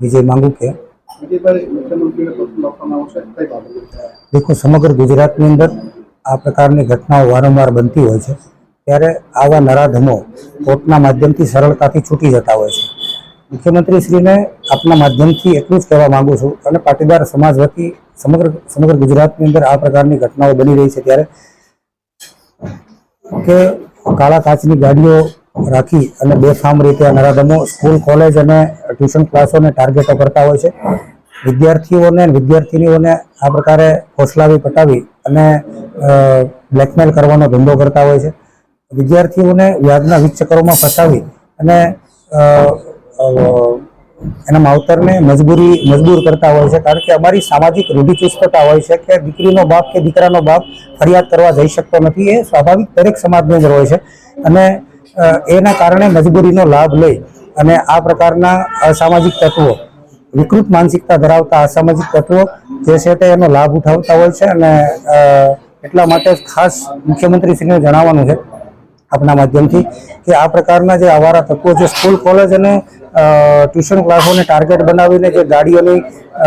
વિજય માંગુ કે દેખો, સમગ્ર ગુજરાતની અંદર આ પ્રકારની ઘટનાઓ વારંવાર બનતી હોય છે. ત્યારે આવા નરાધમો કોર્ટના માધ્યમથી સરળતાથી છૂટી જતા હોય છે. મુખ્યમંત્રીશ્રીને આપના માધ્યમથી એટલું જ કહેવા માગું છું અને પાટીદાર સમાજ વતી સમગ્ર સમગ્ર ગુજરાતની અંદર આ પ્રકારની ઘટનાઓ બની રહી છે ત્યારે કે કાળા કાચની ગાડીઓ રાખી અને બેફામ રીતે નરાધમો સ્કૂલ, કોલેજ અને ટ્યુશન ક્લાસોને ટાર્ગેટો કરતા હોય છે. વિદ્યાર્થીઓને વિદ્યાર્થીનીઓને આ પ્રકારે ફોસલાવી પટાવી અને બ્લેકમેલ કરવાનો ધંધો કરતા હોય છે. વિદ્યાર્થીઓને વ્યાજના વીજ ચક્રોમાં ફસાવી અને એના માવતરને મજબૂરી, મજબૂર કરતા હોય છે. કારણ કે અમારી સામાજિક રૂઢિચુસ્તતા હોય છે કે દીકરીનો બાપ કે દીકરાનો બાપ ફરિયાદ કરવા જઈ શકતો નથી. એ સ્વાભાવિક દરેક સમાજની અંદર હોય છે. અને એના કારણે મજબૂરીનો લાભ લઈ અને આ પ્રકારના અસામાજિક તત્વો, વિકૃત માનસિકતા ધરાવતા અસામાજિક તત્વો જે છે તે એનો લાભ ઉઠાવતા હોય છે અને એટલા માટે ખાસ મુખ્યમંત્રીશ્રીને જણાવવાનું છે આપના માધ્યમથી કે આ પ્રકારના જે આવારા તત્વો છે, સ્કૂલ, કોલેજ અને ટ્યુશન ક્લાસોને ટાર્ગેટ બનાવીને જે ગાડીઓની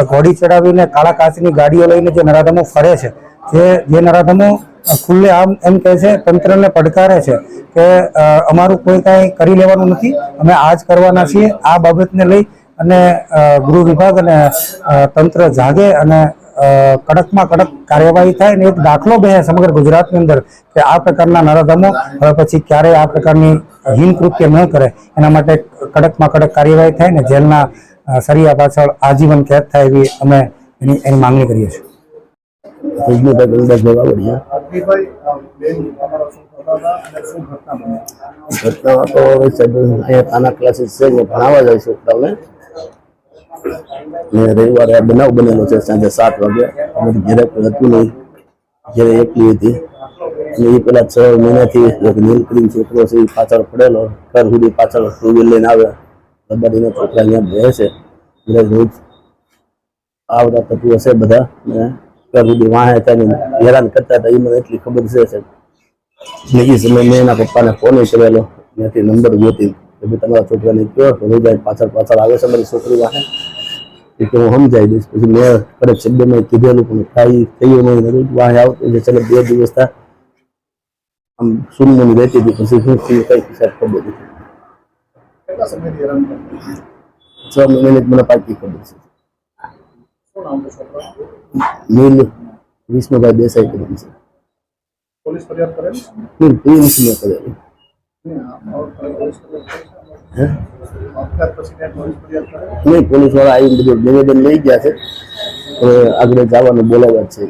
ઘોડી ચડાવીને કાળા કાચની ગાડીઓ લઈને જે નરાધમો ફરે છે, જે જે નરાધમો ખુલ્લે આમ એમ કહે છે, તંત્રને પડકારે છે કે અમારું કોઈ કાંઈ કરી લેવાનું નથી. અમે આ જ કરવાના છીએ, આ બાબતને લઈ અને ગૃહ વિભાગ અને તંત્ર જાગે અને કડકમાં કડક કાર્યવાહી થાય અને એક દાખલો બે સમગ્ર ગુજરાતની અંદર કે આ પ્રકારના નરાધમો હવે પછી ક્યારેય આ પ્રકારની હીન કૃત્ય ન કરે. એના માટે કડકમાં કડક કાર્યવાહી થાય ને જેલના સરિયા પાછળ આજીવન કેદ થાય એવી અમે એની એની માંગણી કરીએ છીએ. રજનીભાઈ ગંગાભાઈ વાવડિયા વિજયભાઈ અ, બેન તમારા શું થતા હતા અને શું ઘટના બની ઘટનામાં તો હવે સાહેબ અહીંયા તાના ક્લાસીસ છે હું ભણાવવા જાય છોકરાઓને ને રવિવારે આ બનાવ બનેલો છે સાંજે સાત વાગે અમારી ઘરે કોઈ હતું નહીં ઘરે એકલી હતી અને એ પેલા છ મહિનાથી એક નીલકડી છોકરો છે એ પાછળ પડેલો ઘર સુધી પાછળ ટુ વ્હીલ લઈને આવે દબાડીને છોકરા અહીંયા રહે છે એટલે રોજ આ બધા તત્વો છે બધા ને ઘર સુધી વાહે ત્યાં હેરાન કરતા હતા એ મને એટલી ખબર છે સાહેબ બીજી સમય મેં એના પપ્પાને ફોન કરેલો ત્યાંથી નંબર ગોતી કે ભાઈ તમારા છોકરાને કયો તો રોજ પાછળ પાછળ આવે છે મારી છોકરી વાહે એ કે હું સમજાઈ દઈશ પછી મેં કડક શબ્દમાં કીધેલું પણ કાંઈ થયું નહીં રોજ વાહે આવતો એટલે ચાલો બે દિવસ થયા આમ સુનમુની રહેતી હતી પછી શું થયું કઈ હિસાબ ખબર નથી કેટલા સમયથી હેરાન કરતા છ મહિનાની જ મને પાકી ખબર છે શું નામ છે છોકરા નીલ વિષ્ણુભાઈ દેસાઈ કરીને છે. પોલીસ ફરિયાદ કરે નીલ પ્રિન્સ પોલીસ ફરિયાદ કરે હે? આપઘાત પછી ત્યાં પોલીસ ફરિયાદ કરે નહીં પોલીસવાળા આવીને બધું નિવેદન લઈ ગયા છે. આગળ જવાનું બોલાવ્યા જ છે.